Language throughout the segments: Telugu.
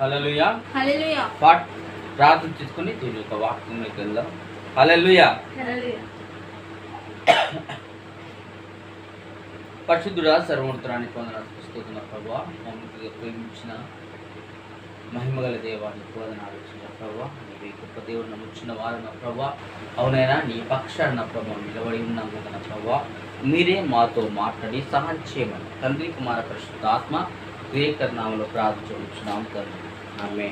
హల్లెలూయా. హల్లెలూయా. పాట్ ప్రార్థన చేసుకుని దీని యొక్క వాక్యంలోకి వెళ్దాం హల్లెలూయా. పరిశుద్ధుడా సర్వోత్తరానికి పొందిన పుస్తకం ప్రభావ మమ్మల్ని ప్రేమించిన మహిమగల దేవాన్ని పోదన ఆలోచన ప్రభావ నీవి గొప్ప దేవుడు నమ్ముచున్న వారు నా ప్రభా. అవునైనా నీ పక్షాన ప్రభావ నిలబడి ఉన్నాం కదా నా ప్రభా. మీరే మాతో మాట్లాడి సహాయం చేయమని. తండ్రి కుమార పరిశుద్ధ ఆత్మ క్రియకర్నామలో ప్రార్థించున్నాం తండ్రి. ఆమె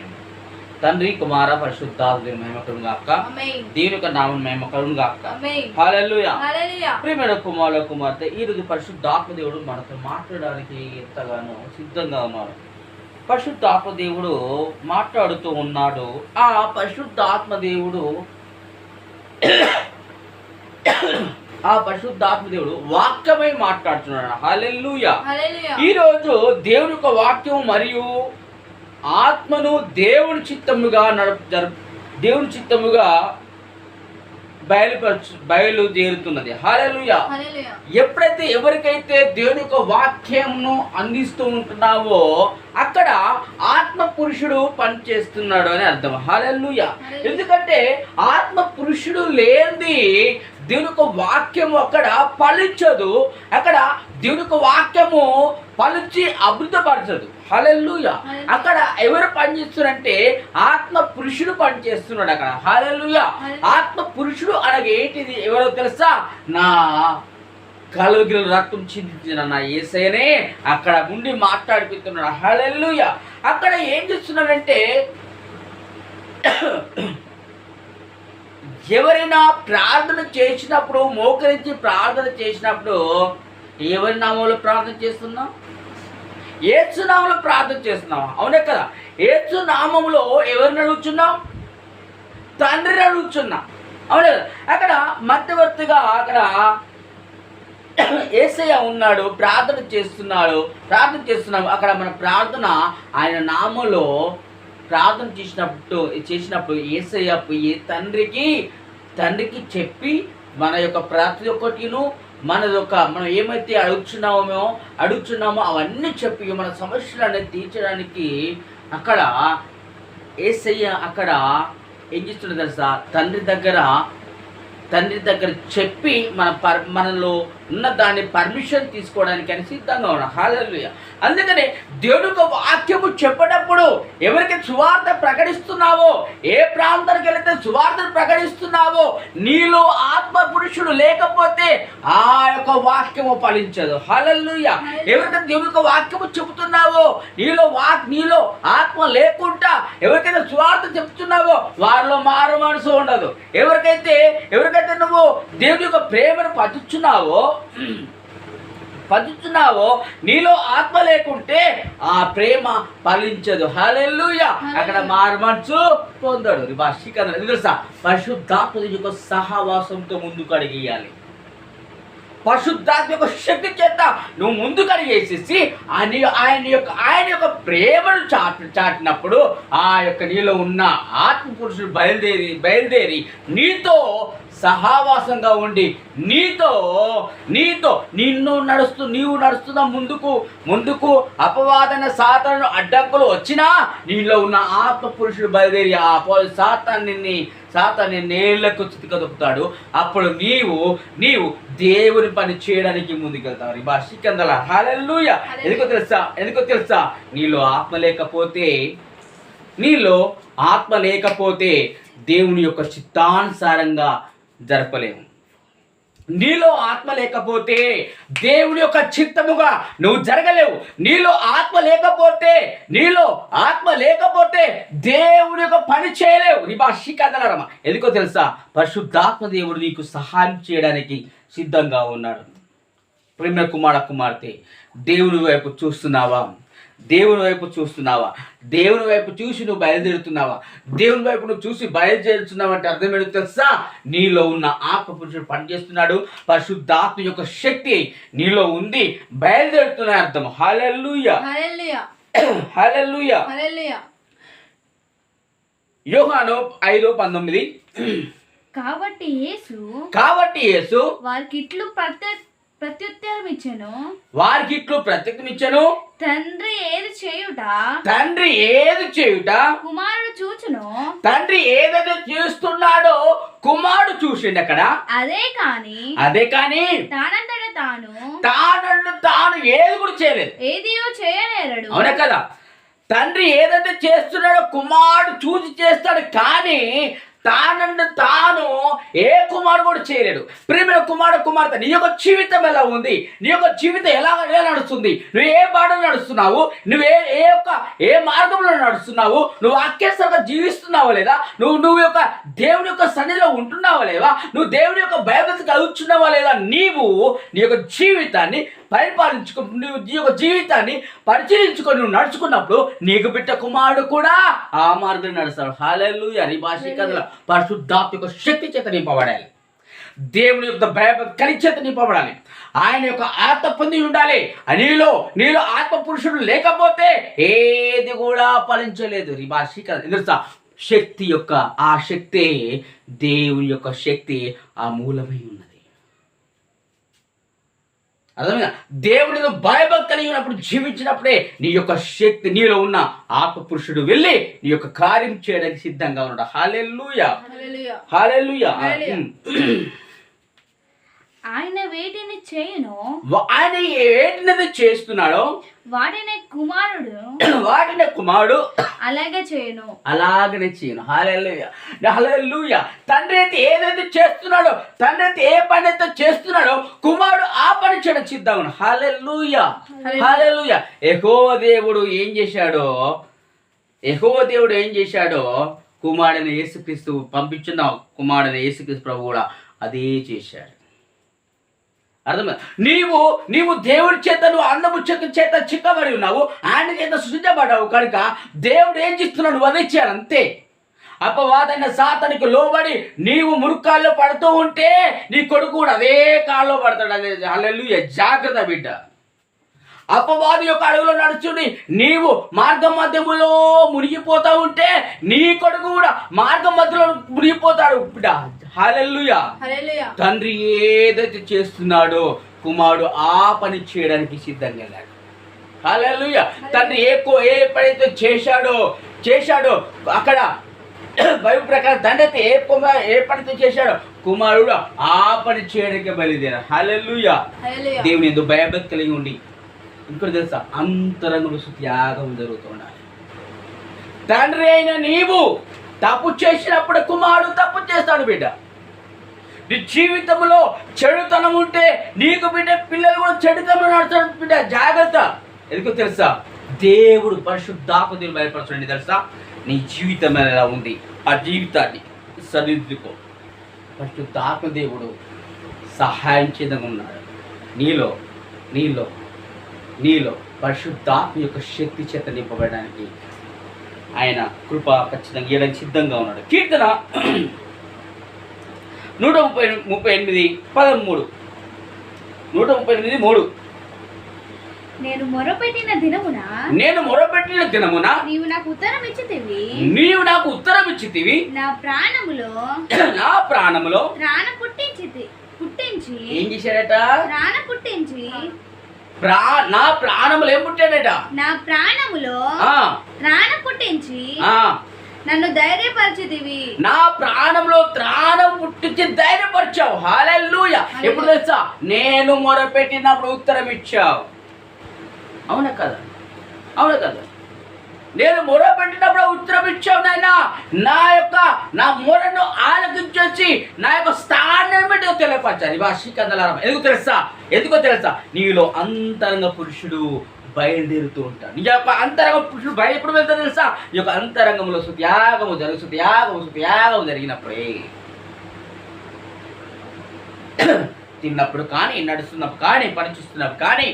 తండ్రి కుమార పరిశుద్ధాత్మ మహిమకరం గాక ఆమేన్ దేవుని యొక్క నామం మహిమకరం గాక ఆమేన్ హల్లెలూయా హల్లెలూయా ప్రియమైన కుమారుల కుమార్తె ఈ రోజు పరిశుద్ధాత్మ దేవుడు మనతో మాట్లాడడానికి ఎంతగానో సిద్ధంగా ఉన్నారు పరిశుద్ధాత్మ దేవుడు మాట్లాడుతూ ఉన్నాడు ఆ పరిశుద్ధాత్మ దేవుడు ఆ పరిశుద్ధాత్మ దేవుడు వాక్యమై మాట్లాడుతున్నాడు హల్లెలూయా ఈ రోజు దేవుని యొక్క వాక్యం మరియు ఆత్మను దేవుని చిత్తముగా నడుపు దేవుని చిత్తముగా బయలుపరచు బయలుదేరుతున్నది. హల్లెలూయా. ఎప్పుడైతే ఎవరికైతే దేవుని యొక్క వాక్యంను అందిస్తూ ఉంటున్నావో అక్కడ ఆత్మ పురుషుడు పనిచేస్తున్నాడు అని అర్థం. హల్లెలూయా. ఎందుకంటే ఆత్మ పురుషుడు లేనిది దేవుని యొక్క వాక్యము అక్కడ ఫలించదు అక్కడ దేవుని యొక్క వాక్యము ఫలించి అభివృద్ధపరచదు హల్లెలూయా. అక్కడ ఎవరు పనిచేస్తున్నారంటే ఆత్మ పురుషుడు పనిచేస్తున్నాడు అక్కడ. హల్లెలూయా. ఆత్మ పురుషుడు అనగా ఏంటిది ఎవరో తెలుసా? నా కలుగిల రక్తం చిందించిన నా ఏసైనే అక్కడ ఉండి మాట్లాడిపిస్తున్నాడు. హల్లెలూయా. అక్కడ ఏం చేస్తున్నాడంటే ఎవరైనా ప్రార్థన చేసినప్పుడు మోకరించి ప్రార్థన చేసినప్పుడు ఎవరి నామంలో ప్రార్థన చేస్తున్నాం? ఏసునామంలో ప్రార్థన చేస్తున్నాం అవునే కదా. ఏసునామంలో ఎవరిని అడుగుతున్నాం తండ్రిని అడుగుతున్నాం అవునే కదా. అక్కడ మధ్యవర్తిగా అక్కడ ఏసయ్య ఉన్నాడు ప్రార్థన చేస్తున్నాడు ప్రార్థన చేస్తున్నాము అక్కడ మన ప్రార్థన ఆయన నామంలో ప్రార్థన చేసినప్పుడు చేసినప్పుడు ఏసయ్య పోయి తండ్రికి తండ్రికి చెప్పి మన యొక్క ప్రతి ఒక్కటిను మన యొక్క మనం ఏమైతే అడుగుతున్నామో అడుగుతున్నామో అవన్నీ చెప్పి మన సమస్యలు అనేది తీర్చడానికి అక్కడ ఏసయ్య అక్కడ ఏం చేస్తుండే తెలుసా? తండ్రి దగ్గర తండ్రి దగ్గర చెప్పి మన పర్ మనలో ఉన్న దాన్ని పర్మిషన్ తీసుకోవడానికి అని సిద్ధంగా ఉన్నాం హాలూయ అందుకని దేవుడి యొక్క వాక్యము చెప్పేటప్పుడు ఎవరికి సువార్త ప్రకటిస్తున్నావో ఏ ప్రాంతానికి వెళితే సువార్తను ప్రకటిస్తున్నావో నీలో ఆత్మ పురుషుడు లేకపోతే ఆ యొక్క వాక్యము ఫలించదు. హలల్లుయ ఎవరికైతే దేవుని యొక్క వాక్యము చెబుతున్నావో నీలో వాక్ నీలో ఆత్మ లేకుండా ఎవరికైతే సువార్త చెప్తున్నావో వారిలో మారు మనసు ఉండదు. ఎవరికైతే ఎవరికైతే నువ్వు దేవుడి యొక్క ప్రేమను పతుచున్నావో పంచుతున్నావో నీలో ఆత్మ లేకుంటే ఆ ప్రేమ ఫలించదు. హల్లెలూయా. అక్కడ మారు మనసు పొందడు. భాషికరణ తెలుసా? పరిశుద్ధాత్మ యొక్క సహవాసంతో ముందుకు అడిగేయాలి పరిశుద్ధాత్మ యొక్క శక్తి చేత నువ్వు ముందు కలిగేసేసి ఆయన ఆయన యొక్క ఆయన యొక్క ప్రేమను చాటు చాటినప్పుడు ఆ యొక్క నీలో ఉన్న ఆత్మ పురుషుడు బయలుదేరి బయలుదేరి నీతో సహావాసంగా ఉండి నీతో నీతో నిన్ను నడుస్తూ నీవు నడుస్తున్న ముందుకు ముందుకు అపవాదన సాతాను అడ్డంకులు వచ్చినా నీలో ఉన్న ఆత్మ పురుషుడు బయలుదేరి ఆ అపవాద సాతాన్ని సాతాన్ని నేలకు చితికదొక్కుతాడు అప్పుడు నీవు నీవు దేవుని పని చేయడానికి ముందుకెళ్తావు. ఈ భాషికందల హాలూయ ఎందుకో తెలుసా? ఎందుకో తెలుసా? నీలో ఆత్మ లేకపోతే నీలో ఆత్మ లేకపోతే దేవుని యొక్క చిత్తానుసారంగా జరపలేము. నీలో ఆత్మ లేకపోతే దేవుని యొక్క చిత్తముగా నువ్వు జరగలేవు. నీలో ఆత్మ లేకపోతే నీలో ఆత్మ లేకపోతే దేవుని యొక్క పని చేయలేవు. నీ భాషి ఎందుకో తెలుసా? పరిశుద్ధాత్మ దేవుడు నీకు సహాయం చేయడానికి సిద్ధంగా ఉన్నాడు. ప్రేమ కుమార కుమార్తె దేవుని వైపు చూస్తున్నావా? దేవుని వైపు చూస్తున్నావా? దేవుని వైపు చూసి నువ్వు బయలుదేరుతున్నావా? దేవుని వైపు నువ్వు చూసి బయలుదేరుతున్నావు అంటే అర్థం ఏంటో తెలుసా? నీలో ఉన్న ఆత్మ పురుషుడు పనిచేస్తున్నాడు. పరిశుద్ధాత్మ యొక్క శక్తి నీలో ఉంది. బయలుదేరుతున్న అర్థం. హలెల్లుయ. హల్లెలూయా. యోహాను ఐదు పంతొమ్మిది. కాబట్టి యేసు కాబట్టి యేసు వారికి ఇట్లు ప్రత్య ప్రత్యుత్తరం ఇచ్చెను. వారికి ఇట్లు ప్రత్యేకమిచ్చను తండ్రి ఏది చేయుట? తండ్రి ఏది చేయుట? కుమారుడు చూచును. తండ్రి ఏదైతే చేస్తున్నాడో కుమారుడు చూసిండు అక్కడ అదే కాని అదే కానీ తానంతట తాను తాను తాను ఏది కూడా చేయలేదు. ఏదియో చేయనేరడు అవునా కదా? తండ్రి ఏదైతే చేస్తున్నాడో కుమారుడు చూసి చేస్తాడు కానీ తానంటే తాను ఏ కుమారుడు కూడా చేయలేడు. ప్రేమిన కుమారుడు కుమార్తె నీ యొక్క జీవితం ఎలా ఉంది? నీ యొక్క జీవితం ఎలా ఎలా నడుస్తుంది? నువ్వు ఏ బాటలో నడుస్తున్నావు? నువ్వు ఏ ఏ యొక్క ఏ మార్గంలో నడుస్తున్నావు? నువ్వు అక్కేసరిగా జీవిస్తున్నావా లేదా? నువ్వు నువ్వు యొక్క దేవుని యొక్క సన్నిధిలో ఉంటున్నావా లేదా? నువ్వు దేవుని యొక్క భయభక్తి కలుగుతున్నావా లేదా? నీవు నీ యొక్క జీవితాన్ని పరిపాలించుకో నువ్వు నీ యొక్క జీవితాన్ని పరిశీలించుకొని నువ్వు నడుచుకున్నప్పుడు నీకు బిడ్డ కుమారుడు కూడా ఆ మార్గం నడుస్తాడు. హాలెల్లు అని భాషికతల పరిశుద్ధాత్మ యొక్క శక్తి చేత నింపబడాలి. దేవుని యొక్క భయభక్తి చేత నింపబడాలి. ఆయన యొక్క ఆత్మ పొంది ఉండాలి. నీలో నీలో ఆత్మ పురుషుడు లేకపోతే ఏది కూడా ఫలించలేదు. ఈ భాషిక తెలుసా? శక్తి యొక్క ఆ శక్తి దేవుని యొక్క శక్తి ఆ మూలమై ఉన్నది. అర్థమైందా? దేవుడిని భయభక్తి కలిగి ఉన్నప్పుడు జీవించినప్పుడే నీ యొక్క శక్తి నీలో ఉన్న ఆత్మ పురుషుడు వెళ్ళి నీ యొక్క కార్యం చేయడానికి సిద్ధంగా ఉన్నాడు. హాలెల్లుయా. హాలెల్లుయా. ఆయన వేటిని చేయును? ఆయన ఏంటినది చేస్తున్నాడో? వాటిని కుమారుడు వాటిని కుమారుడు అలాగే చేయను. అలాగనే చేయను. హాలెల్లుయ. హాలెల్లుయ. తండ్రి అయితే ఏదైతే చేస్తున్నాడో తండ్రి అయితే ఏ పని అయితే చేస్తున్నాడో కుమారుడు ఆ పని చేయడం హాలెల్లుయ. హాలెల్లుయ. ఎహో దేవుడు ఏం చేశాడో ఎహో దేవుడు ఏం చేశాడో కుమారుడైన యేసుక్రీస్తు పంపించిన కుమారుడైన యేసుక్రీస్తు ప్రభు కూడా అదే చేశాడు. అర్థమే నీవు నీవు దేవుడి చేత నువ్వు అందము చేత చిక్కబడి ఉన్నావు ఆయన చేత సృజించబడ్డావు కనుక దేవుడు ఏం చేస్తున్నాడు? నువ్వు అదే చేయాలి అంతే. అపవాదైన సాతనికి లోబడి నీవు మురుక్కాల్లో పడుతూ ఉంటే నీ కొడుకు కూడా అదే కాల్లో పడతాడు. అదే అల్లెలు జాగ్రత్త బిడ్డ. అపవాది యొక్క అడుగులో నడుచుని నీవు మార్గ మధ్యములో మునిగిపోతా ఉంటే నీ కొడుకు కూడా మార్గం మధ్యలో మునిగిపోతాడు బిడ్డ. హల్లెలూయా. తండ్రి ఏదైతే చేస్తున్నాడో కుమారుడు ఆ పని చేయడానికి సిద్ధంగా వెళ్ళాడు హల్లెలూయా. తండ్రి ఏ కో ఏ పని అయితే చేశాడో చేశాడో అక్కడ బైబిల్ ప్రకారం తండ్రి అయితే ఏ కుమార్ ఏ పనితో చేశాడో కుమారుడు ఆ పని చేయడానికి బయలుదేరాడు. హల్లెలూయా. దేవుని ఎందుకు భయభక్తి కలిగి ఉండి. ఇంకోటి తెలుసా? అంతరంగంలో త్యాగం జరుగుతుండాలి తండ్రి అయిన నీవు తప్పు చేసినప్పుడు కుమారుడు తప్పు చేస్తాడు బిడ్డ. నీ జీవితంలో చెడుతనం ఉంటే నీకు బిడ్డ పిల్లలు కూడా చెడుతనం నడుస్తాడు బిడ్డ జాగ్రత్త. ఎందుకో తెలుసా? దేవుడు పరిశుద్ధాత్మ బయలుపరచండి తెలుసా? నీ జీవితం ఎలా ఉంది? ఆ జీవితాన్ని సరిదిద్దుకో. పరిశుద్ధాత్మ దేవుడు సహాయం చేయదంగా ఉన్నాడు. నీలో నీలో నీలో పరిశుద్ధాత్మ యొక్క శక్తి చేత నింపబడడానికి ఆయన కృప ఖచ్చితంగా ఇవ్వడానికి సిద్ధంగా ఉన్నాడు. కీర్తన నూట ముప్పై ముప్పై ఎనిమిది పదమూడు. నూట ముప్పై ఎనిమిది మూడు. నేను మొరపెట్టిన దినమున నేను మొరపెట్టిన దినమున నీవు నాకు ఉత్తరం ఇచ్చితివి నీవు నాకు ఉత్తరం ఇచ్చితివి నా ప్రాణములో నా ప్రాణములో ప్రాణ పుట్టించి పుట్టించి ఏం చేశాడట ప్రాణ పుట్టించి ప్రా నా ప్రాణములు ఏం పుట్టాడట? నా ప్రాణములో ఆ, ప్రాణ పుట్టించి ఆ, నన్ను ధైర్యపరిచితివి నా ప్రాణంలో త్రాణం పుట్టించి ధైర్యపరిచావు. హాలెల్లుయ. ఎప్పుడు తెలుసా? నేను మొరపెట్టినప్పుడు ఉత్తరం ఇచ్చావు. అవునా కదా? అవునా కదా? నేను మొరపెట్టినప్పుడు ఉత్తరం ఇచ్చావు నాయన. నా యొక్క నా మొరను ఆలకించేసి నా యొక్క స్థానం ఏంటో తెలియపరచాలి. భాషికందలారం ఎందుకు తెలుసా? ఎందుకో తెలుసా? నీలో అంతరంగ పురుషుడు బయలుదేరుతూ ఉంటాడు. ఈ యొక్క అంతరంగం పురుషుడు బయట ఎప్పుడు వెళ్తా తెలుసా? ఈ యొక్క అంతరంగంలో సుత్యాగము జరుగు సుత్యాగము సుత్యాగము జరిగినప్పుడే. తిన్నప్పుడు కానీ నడుస్తున్నప్పుడు కానీ పనిచేస్తున్నప్పుడు కానీ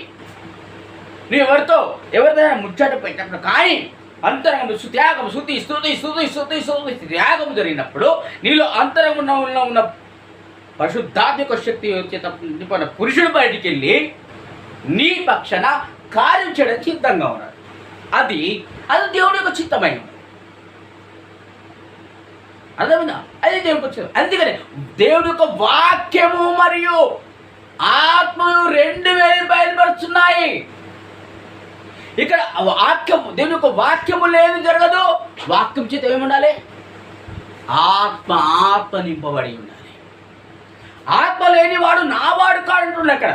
నువ్వు ఎవరితో ఎవరిదైనా ముచ్చట పెట్టినప్పుడు కానీ అంతరంగం సుత్యాగం శృతి స్థుతి స్థుతి స్థుతి స్థుతి త్యాగం జరిగినప్పుడు నీలో అంతరంగంలో ఉన్న ఉన్న పరిశుద్ధాత్మిక శక్తి చేత నింపడిన పురుషుడు బయటికి వెళ్ళి నీ పక్షన కార్యం చేయడానికి సిద్ధంగా ఉన్నాడు అది అది దేవుడి యొక్క చిత్తమైన అర్థమైనా అది దేవుడికి వచ్చింది అందుకని దేవుడి యొక్క వాక్యము మరియు ఆత్మలు రెండు వేలు బయలుపరుస్తున్నాయి. ఇక్కడ వాక్యం దేవుని యొక్క వాక్యము లేదు జరగదు. వాక్యం చేత ఏముండాలి ఆత్మ ఆత్మ నింపబడి ఉండాలి. ఆత్మ లేనివాడు నావాడు కాడంటుండే అక్కడ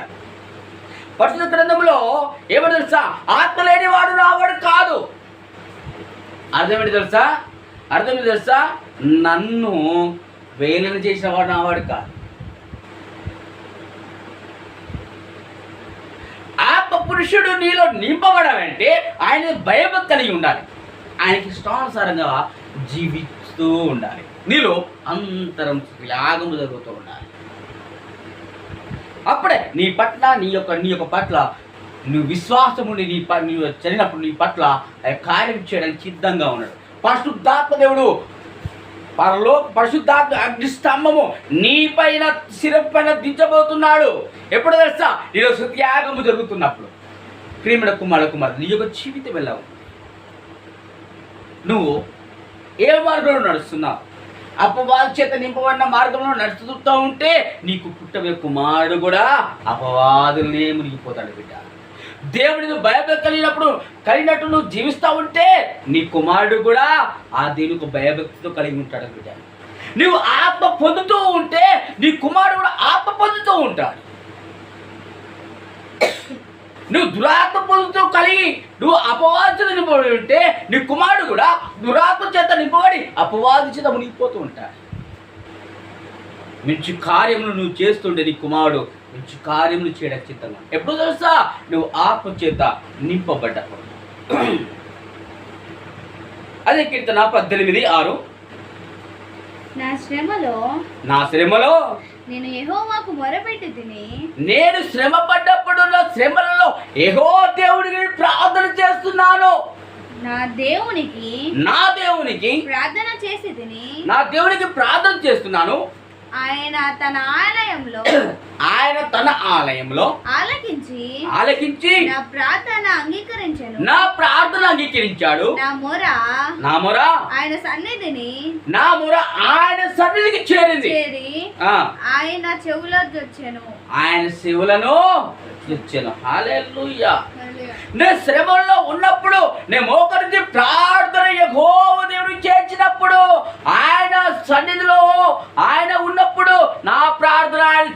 పరిశుద్ధ గ్రంథంలో ఏమని తెలుసా? ఆత్మ లేనివాడు నావాడు కాదు. అర్థమేంటి తెలుసా? అర్థం తెలుసా? నన్ను వేలన చేసిన వాడు నావాడు కాదు. ఆత్మ పురుషుడు నీలో నింపబడాలంటే ఆయన భయభక్తి కలిగి ఉండాలి. ఆయనకి ఇష్టానుసారంగా జీవిస్తూ ఉండాలి. నీలో అంతరం త్యాగము జరుగుతూ ఉండాలి. అప్పుడే నీ పట్ల నీ యొక్క నీ యొక్క పట్ల నువ్వు విశ్వాసముని నీ ప నువ్వు చదివినప్పుడు నీ పట్ల కార్యం చేయడానికి సిద్ధంగా ఉన్నాడు. పరిశుద్ధాత్మ దేవుడు పరలో పరిశుద్ధాత్మ అగ్ని స్తంభము నీ పైన శిరం పైన దించబోతున్నాడు. ఎప్పుడు తెలుసా? ఈరోజు త్యాగము జరుగుతున్నప్పుడు. ప్రేమడ కుమార కుమార్ నీ యొక్క జీవితం వెళ్ళావు నువ్వు ఏ మార్గంలో నడుస్తున్నావు? అపవాదు చేత నింపబడిన మార్గంలో నడుచుతూ ఉంటే నీకు పుట్టవే కుమారుడు కూడా అపవాదులనే మునిగిపోతాడు బిడ్డ. దేవుడి నువ్వు భయభక్తి కలిగినప్పుడు కలిగినట్టు నువ్వు జీవిస్తూ ఉంటే నీ కుమారుడు కూడా ఆ దేవునికి భయభక్తితో కలిగి ఉంటాడు బిడ్డ. నువ్వు ఆత్మ పొందుతూ ఉంటే నీ కుమారుడు కూడా ఆత్మ పొందుతూ ఉంటాడు. నువ్వు దురాత్మ పొందుతూ కలిగి నువ్వు అపవాద నింపబడి ఉంటే నీ కుమారుడు కూడా దురాత్మ చేత నింపబడి అపవాది చేత మునిగిపోతూ ఉంటాడు. మంచి కార్యములు నువ్వు చేస్తుంటే నీ కుమారుడు మంచి కార్యములు చేయడానికి ఉన్నాడు. ఎప్పుడు తెలుసా? నువ్వు ఆత్మ చేత నింపబడ్డప్పుడు. అదే కీర్తన పద్దెనిమిది ఆరు. నా శ్రమలో నా శ్రమలో నేను యెహోవాకు మొరపెట్టి తిని నేను శ్రమ పడ్డప్పుడు నా శ్రమలలో ఏహో దేవుడికి ప్రార్థన చేస్తున్నాను. నా దేవునికి నా దేవునికి ప్రార్థన చేసి తిని నా దేవునికి ప్రార్థన చేస్తున్నాను. ఆయన తన ఆలయంలో ఆయన తన ఆలయంలో ఆలకించి ఆలకించి నా ప్రార్థన అంగీకరించను. నా ప్రార్థన అంగీకరించాడు. నా మొర నా మొర ఆయన సన్నిధిని నా మొర ఆయన సన్నిధికి చేరింది. చేరి ఆయన చెవులో వచ్చాను. ఆయన శివులను ఇచ్చాను హాలెలూయా నేను శ్రమల్లో ఉన్నప్పుడు నేను మోకరించి ప్రార్థన యెహోవా దేవుడు చేర్చినప్పుడు ఆయన సన్నిధిలో ఆయన ఉన్నప్పుడు నా ప్రార్థన ఆయన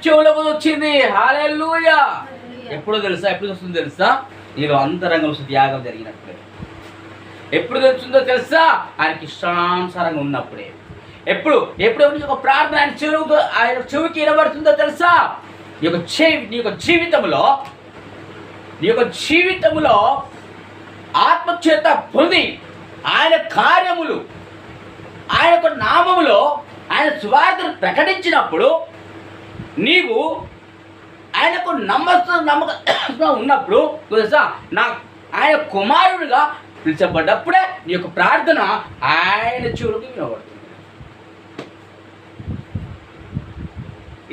చెవులకు వచ్చింది ఎప్పుడు తెలుసా? ఎప్పుడు వస్తుందో తెలుసా? నీలో అంతరంగం త్యాగం జరిగినప్పుడే. ఎప్పుడు తెలుస్తుందో తెలుసా? ఆయనకి ఇష్టానుసారంగా ఉన్నప్పుడే. ఎప్పుడు? ఎప్పుడు నీ యొక్క ప్రార్థన ఆయన చెరువు ఆయన చెవికి వినబడుతుందో తెలుసా? నీ యొక్క చెవి నీ యొక్క జీవితంలో నీ యొక్క జీవితంలో ఆత్మచేత పొంది ఆయన కార్యములు ఆయన యొక్క నామములో ఆయన స్వార్థను ప్రకటించినప్పుడు నీవు ఆయనకు నమ్మస్తు నమ్మకంగా ఉన్నప్పుడు తెలుసా? నా ఆయన కుమారుడిగా పిలిచబడ్డప్పుడే నీ యొక్క ప్రార్థన ఆయన చెవులకు వినబడుతుంది.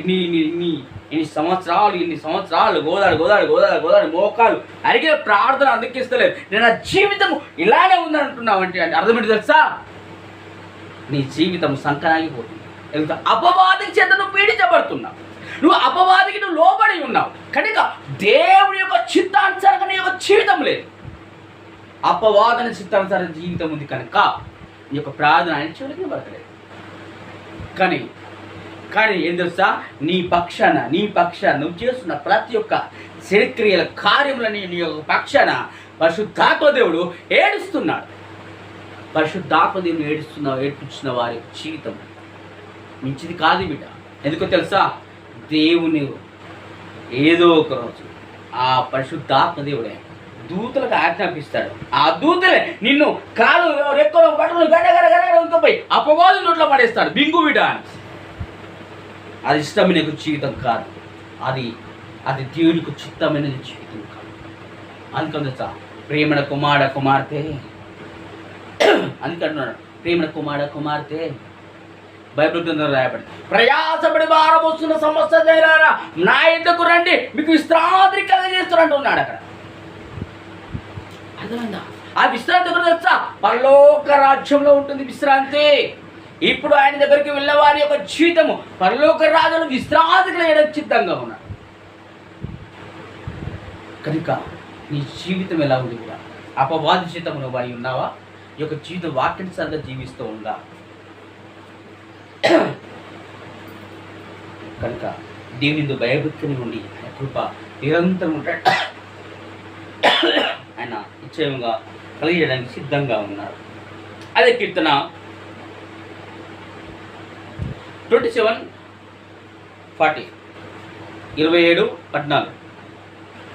ఇన్ని ఇన్ని ఇన్ని సంవత్సరాలు ఇన్ని సంవత్సరాలు గోదాడు గోదాడు గోదాడు గోదాడు మోకాలు అడిగే ప్రార్థన అందుకిస్తలేదు నేను నా జీవితం ఇలానే ఉందని అంటే అర్థమేంటి తెలుసా? నీ జీవితం సంకనాగిపోతుంది. ఎందుకంటే అపవాదం చేత నువ్వు పీడించబడుతున్నావు నువ్వు అపవాదికి నువ్వు లోబడి ఉన్నావు. కనుక దేవుని యొక్క చిత్తానుసారంగా నీ యొక్క జీవితం లేదు. అపవాదన చిత్తానుసార జీవితం ఉంది కనుక నీ యొక్క ప్రార్థన ఆయన చివరికి పడతలేదు కానీ కానీ ఏం తెలుసా? నీ పక్షాన నీ పక్షాన నువ్వు చేస్తున్న ప్రతి ఒక్క శరీక్రియల కార్యములని నీ యొక్క పక్షాన పరిశుద్ధాత్మ దేవుడు ఏడుస్తున్నాడు. పరిశుద్ధాత్మ దేవుడు ఏడుస్తున్న ఏడ్పించిన వారి యొక్క జీవితం మంచిది కాదు బిడ్డ. ఎందుకో తెలుసా? దేవుని ఏదో ఒక రోజు ఆ పరిశుద్ధాత్మ దేవుడే దూతలకు ఆజ్ఞాపిస్తాడు. ఆ దూతలే నిన్ను కాలు రెక్కలు బట్టలు గడగడ గడ గడ ఉంకపోయి అపవాదు నోట్లో పడేస్తాడు. బింగు బిడ్డ అది ఇష్టమైన జీవితం కాదు. అది అది దేవునికి చిత్తమైన జీవితం కాదు. అందుకంత ప్రేమణ కుమార కుమార్తె. అందుకంటున్నాడు ప్రేమణ కుమార కుమార్తె. బైబిల్ గ్రంథంలో రాయబడి ప్రయాసపడి భారం వస్తున్న సమస్య నా ఇద్దరు రండి మీకు విశ్రాంతి కలిగజేస్తున్నట్టు అక్కడ. అర్థమైందా? ఆ విశ్రాంతి కూడా తెలుసా? పరలోక రాజ్యంలో ఉంటుంది విశ్రాంతి. ఇప్పుడు ఆయన దగ్గరికి వెళ్ళేవారి యొక్క జీవితము పరలోక రాజులు విశ్రాంతి కలిగడం సిద్ధంగా ఉన్నారు కనుక నీ జీవితం ఎలా ఉంది కూడా? అపవాది జీవితంలో వారి ఉన్నావా? ఈ యొక్క జీవితం వాక్యానుసారంగా జీవిస్తూ ఉందా? కనుక దేవుని భయభక్తిని ఉండి ఆయన కృప నిరంతరం ఉంటాడు. ఆయన నిశ్చయంగా కలిగేయడానికి సిద్ధంగా ఉన్నారు. అదే కీర్తన ట్వంటీ సెవెన్ ఫార్టీ ఇరవై ఏడు పద్నాలుగు.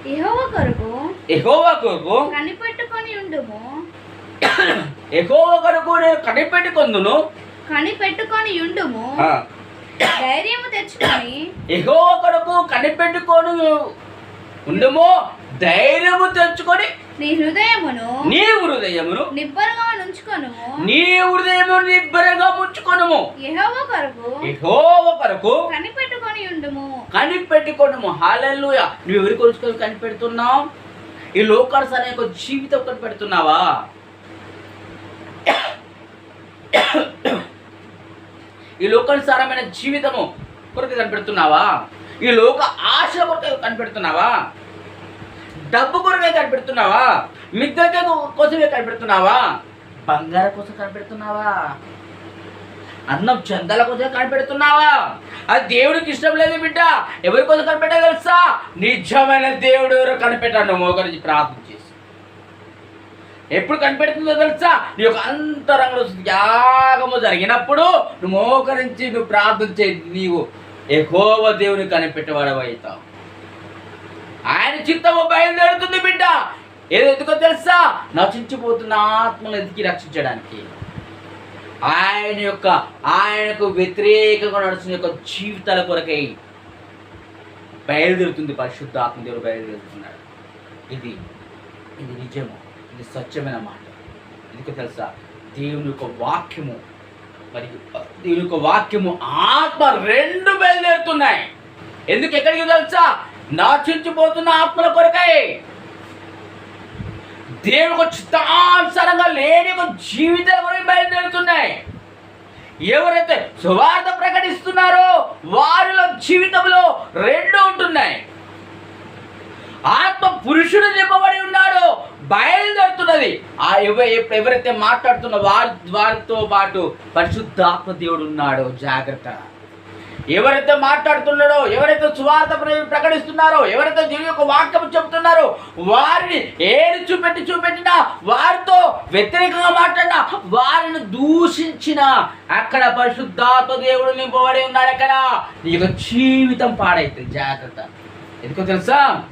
యెహోవా కొరకు ఎహోవా కొరకు కనిపెట్టుకొని ఉండుము. ఎహోవా కొరకు నేను కనిపెట్టుకొందును. కనిపెట్టుకొని ఉండుము. ధైర్యము తెచ్చుకొని ఎహోవా కొరకు కనిపెట్టుకొని ఉండుము. ధైర్యము తెచ్చుకొని నీ హృదయమును నీ హృదయమును నిబ్బరగా ఉంచుకొను నీ హృదయము నిబ్బరంగా ముంచుకొనుము. యెహోవా కొరకు ఎహోవా కొరకు కనిపెట్టుకొని ఉండుము. కనిపెట్టుకోవడము హాలెల్లుయ. నువ్వు ఎవరి కొరకు కనిపెడుతున్నావు? ఈ లోకాస్ అనే ఒక జీవితం కనిపెడుతున్నావా? ఈ లోకానుసారమైన జీవితము కొరకు కనిపెడుతున్నావా? ఈ లోక ఆశ కొరకు కనిపెడుతున్నావా? డబ్బు కొరకే కనిపెడుతున్నావా? మిద్దె కోసమే కనిపెడుతున్నావా? బంగారం కోసం కనిపెడుతున్నావా? అన్నం చందాల కోసం కనిపెడుతున్నావా? అది దేవుడికి ఇష్టం లేదు బిడ్డ. ఎవరి కోసం కనిపెట్టా తెలుసా? నిజమైన దేవుడు ఎవరో కనిపెట్టాను మోకరించి ప్రార్థన. ఎప్పుడు కనిపెడుతుందో తెలుసా? నీ యొక్క అంతరంగంలో యాగము జరిగినప్పుడు నువ్వు మోకరించి నువ్వు ప్రార్థన చే నీవు ఎకోవ దేవుని కనిపెట్టేవాడవైతావు ఆయన చిత్తము బయలుదేరుతుంది బిడ్డ. ఏదో ఎందుకో తెలుసా? నశించిపోతున్న ఆత్మను ఎదికి రక్షించడానికి. ఆయన యొక్క ఆయనకు వ్యతిరేకంగా నడుస్తున్న యొక్క జీవితాల కొరకై బయలుదేరుతుంది పరిశుద్ధ ఆత్మదేవుడు బయలుదేరుతున్నాడు. ఇది ఇది నిజము. ఇది స్వచ్ఛమైన మాట. ఎందుకు తెలుసా? దేవుని యొక్క వాక్యము మరియు దేవుని యొక్క వాక్యము ఆత్మ రెండు బయలుదేరుతున్నాయి. ఎందుకు ఎక్కడికి తెలుసా? నాచించిపోతున్న ఆత్మల కొరకై. దేవుడు ఒక చిత్తానుసారంగా లేని ఒక జీవితాల కొరకు బయలుదేరుతున్నాయి. ఎవరైతే సువార్త ప్రకటిస్తున్నారో వారిలో జీవితంలో రెండు ఉంటున్నాయి. ఆత్మ పురుషుడు నింపబడి ఉన్నాడో బయలుదేరుతున్నది. ఆ ఎవ ఎప్పుడు ఎవరైతే మాట్లాడుతున్న వారి వారితో పాటు పరిశుద్ధాత్మ దేవుడు ఉన్నాడో జాగ్రత్త. ఎవరైతే మాట్లాడుతున్నాడో ఎవరైతే సువార్త ప్ర- ప్రకటిస్తున్నారో ఎవరైతే దేవుని యొక్క వాక్యం చెబుతున్నారో వారిని ఏది చూపెట్టి చూపెట్టినా వారితో వ్యతిరేకంగా మాట్లాడినా వారిని దూషించిన అక్కడ పరిశుద్ధాత్మ దేవుడు నింపబడి ఉన్నాడు అక్కడ. నీ యొక్క జీవితం పాడైతుంది జాగ్రత్త. ఎందుకో తెలుసా?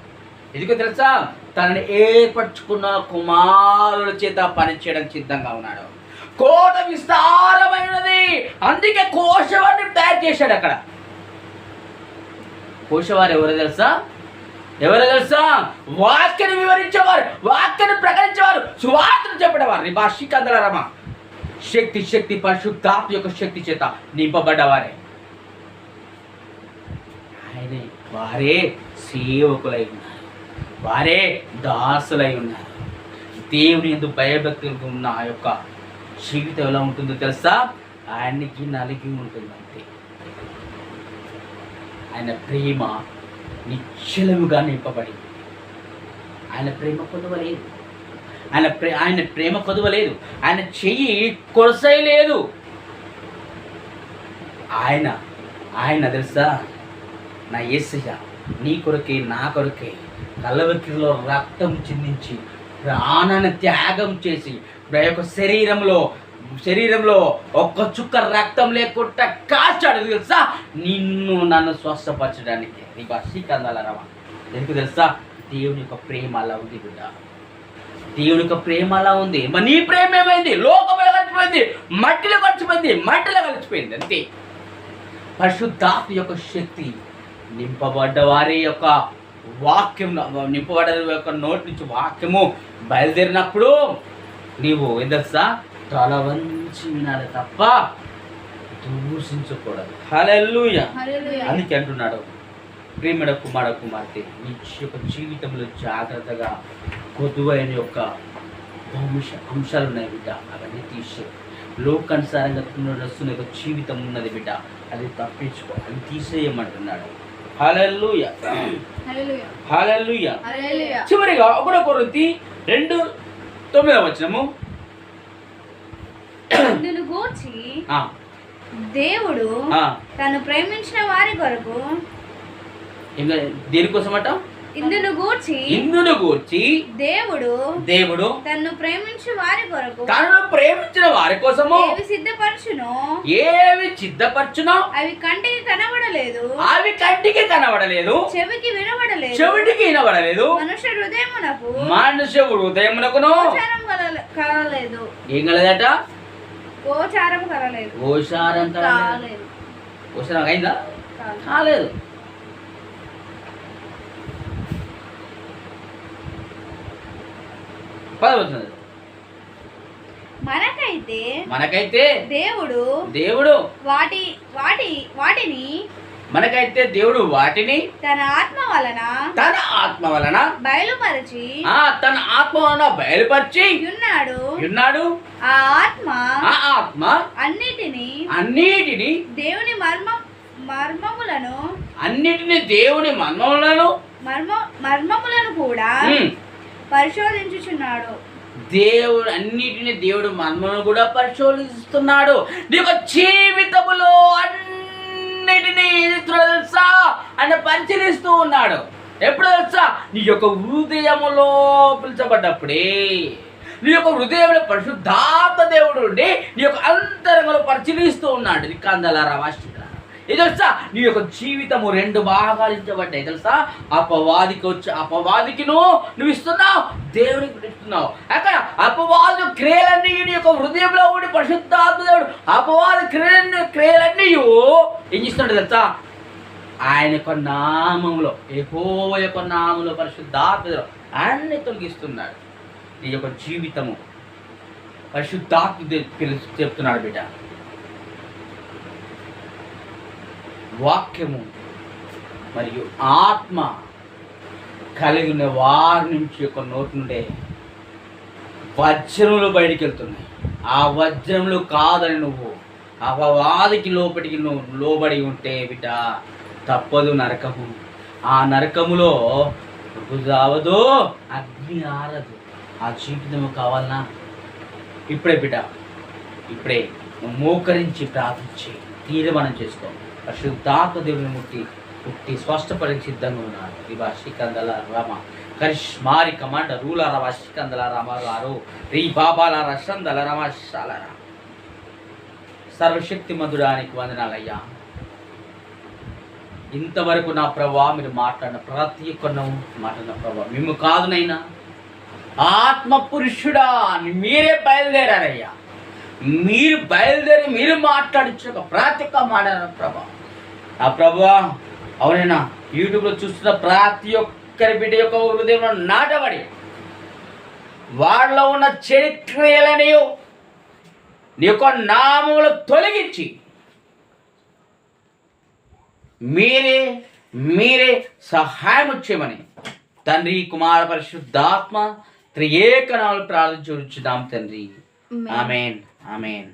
ఎందుకో తెలుసా? తనని ఏర్పరచుకున్న కుమారుల చేత పనిచేయడం సిద్ధంగా ఉన్నాడు. కోట విస్తారమైనది. అందుకే కోశవారిని తయారు చేశాడు అక్కడ. కోశవారు ఎవరు తెలుసా? ఎవరు తెలుసా? వాక్యను వివరించేవారు వాక్యను ప్రకటించేవారు సువార్తను చెప్పేవారు. నీ భాషికందరమ శక్తి శక్తి పరిశుద్ధాత్మ యొక్క శక్తి చేత నింపబడ్డవారే. ఆయన వారే సేవకులై ఉన్నారు. వారే దాసులై ఉన్నారు. దేవుని ఎందుకు భయభక్తులు ఉన్న ఆ యొక్క జీవితం ఎలా ఉంటుందో తెలుసా? ఆయనకి నలిగి ఉంటుంది అంతే ఆయన ప్రేమ నిశ్చలముగా నింపబడింది. ఆయన ప్రేమ కొదవలేదు. ఆయన ప్రే ఆయన ప్రేమ కొదవలేదు. ఆయన చెయ్యి కొరసైలేదు ఆయన ఆయన తెలుసా? నా ఏసయ్య నీ కొరకే నా కొరకే కల్లవకిలో రక్తం చిందించి ప్రాణాన్ని త్యాగం చేసి నా యొక్క శరీరంలో శరీరంలో ఒక్క చుక్క రక్తం లేకుండా కాచాడు తెలుసా? నిన్ను నన్ను స్వస్థపరచడానికి. నీకు అశ్రీకందాల రవ. ఎందుకు తెలుసా? దేవుని యొక్క ప్రేమ అలా ఉంది బిడ్డ. దేవుని యొక్క ప్రేమ అలా ఉంది. మరి నీ ప్రేమ ఏమైంది? లోకంలో కలిసిపోయింది మట్టిలో కలిసిపోయింది మట్టిలో కలిసిపోయింది అంతే. పరిశుద్ధాత్మ యొక్క శక్తి నింపబడ్డ వారి యొక్క వాక్యం నింపబడ్డ వారి యొక్క నోటి నుంచి వాక్యము బయలుదేరినప్పుడు నీవు తెలుసా? తల వంచి వినాలి తప్ప దూషించకూడదు. హల్లెలూయా. అందుకే అంటున్నాడు ప్రేమడ కుమార కుమార్తె నీ యొక్క జీవితంలో జాగ్రత్తగా కొద్దువైన యొక్క అంశ అంశాలు ఉన్నాయి బిడ్డ. అవన్నీ తీసే లోకానుసారంగా నడుస్తున్న ఒక జీవితం ఉన్నది బిడ్డ. అది తప్పించుకో. అది తీసేయమంటున్నాడు. హల్లెలూయ. హల్లెలూయా. చివరిగా ఒకటో కొరింథీ రెండు తొమ్మిదవ వచనము. ఇందును గూర్చి ఆ, దేవుడు తను ప్రేమించిన వారి కొరకు ఇంకా దేనికోసమట? ఇందును గూర్చి ఇందును గూర్చి దేవుడు దేవుడు తన్ను ప్రేమించు వారి కొరకు తనను ప్రేమించిన వారి కోసము ఏవి సిద్ధపరచునో ఏవి సిద్ధపరచునో అవి కంటికి కనబడలేదు అవి కంటికి కనబడలేదు చెవికి వినబడలేదు చెవిటికి వినబడలేదు మనుష్య హృదయమునకు మనుష్య హృదయమునకును గోచారం కల- కలలేదు ఏం కలదట? గోచారం కలలేదు ఓషారం కలలేదు. ఓషారం అయిందా? కాలేదు. మనకైతే మనకైతే దేవుడు దేవుడు వాటి వాటి వాటిని మనకైతే దేవుడు వాటిని తన ఆత్మ వలన తన ఆత్మ వలన బయలుపరిచి ఆ తన ఆత్మ వలన బయలుపరిచి ఉన్నాడు. ఉన్నాడు. ఆ ఆత్మ ఆ ఆత్మ అన్నిటిని అన్నిటిని దేవుని మర్మ మర్మములను అన్నిటిని దేవుని మర్మములను మర్మ మర్మములను కూడా పరిశోధించుచున్నాడు. దేవుడు అన్నిటిని దేవుడు మనమును కూడా పరిశోధిస్తున్నాడు. నీ యొక్క జీవితములో అన్నిటినీ తెలుసా? అని పరిశీలిస్తూ ఉన్నాడు. ఎప్పుడు తెలుసా? నీ యొక్క హృదయములో పిలిచబడ్డప్పుడే. నీ యొక్క హృదయంలో పరిశుద్ధాత్మ దేవుడు ఉండి నీ యొక్క అంతరంగంలో పరిశీలిస్తూ ఉన్నాడు. నీ కందలారా వాష్టికలారా ఇది తెలుసా? నీ యొక్క జీవితము రెండు భాగాలు ఇచ్చబడ్డాయి తెలుసా? అపవాదికి వచ్చి అపవాదికి నువ్వు ఇస్తున్నావు దేవునికి ఇస్తున్నావు. అక్కడ అపవాదు క్రియలన్నీ నీ యొక్క హృదయంలో ఉండి పరిశుద్ధాత్మ దేవుడు అపవాది క్రియలన్నీ క్రియలన్నీ ఏం చేస్తున్నాడు తెలుసా? ఆయన యొక్క నామంలో ఏహో యొక్క నామంలో పరిశుద్ధాత్మ ఆయన్ని తొలగిస్తున్నాడు. నీ యొక్క జీవితము పరిశుద్ధాత్మ చెప్తున్నాడు బిడ్డ. వాక్యము మరియు ఆత్మ కలిగి ఉన్న వారి నుంచి యొక్క నోటి నుండే వజ్రములు బయటికి వెళ్తున్నాయి. ఆ వజ్రములు కాదని నువ్వు అపవాదికి లోపలికి నువ్వు లోబడి ఉంటే బిడ్డ తప్పదు నరకము. ఆ నరకములో రుజావదు అగ్ని ఆరదు. ఆ జీవితము కావాలనా? ఇప్పుడే బిడ్డ ఇప్పుడే మోకరించి ప్రార్థించి తీర్మానం చేసుకో. పరిశుద్ధాత్మ దేవుని ముట్టి పుట్టి స్పష్టపడి సిద్ధంగా ఉన్నాడు. రివా శ్రీకందల రమ కరిష్మారి కమాండ రూల రవ శ్రీకందల రమ గారు రీ బాబాల రసందల రమ శాలర సర్వశక్తి మధురానికి వందనాలయ్యా. ఇంతవరకు నా ప్రభా మీరు మాట్లాడిన ప్రతి ఒక్కరిను మాట్లాడిన ప్రభా మేము కాదునైనా. ఆత్మ పురుషుడా అని మీరే బయలుదేరారయ్యా. మీరు బయలుదేరి మీరు మాట్లాడించిన ప్రతి ఒక్క మాట్లాడిన ప్రభా. ఆ ప్రభా అవునైనా యూట్యూబ్లో చూస్తున్న ప్రతి ఒక్కరి బిడ్డ యొక్క హృదయంలో నాటబడి వాళ్ళలో ఉన్న చరిత్రలని నీ యొక్క నామములు తొలగించి మీరే మీరే సహాయం చేయమని తండ్రి కుమార పరిశుద్ధాత్మ త్రియేక నామలు ప్రార్థించుదాం తండ్రి. ఆమెన్. ఆమెన్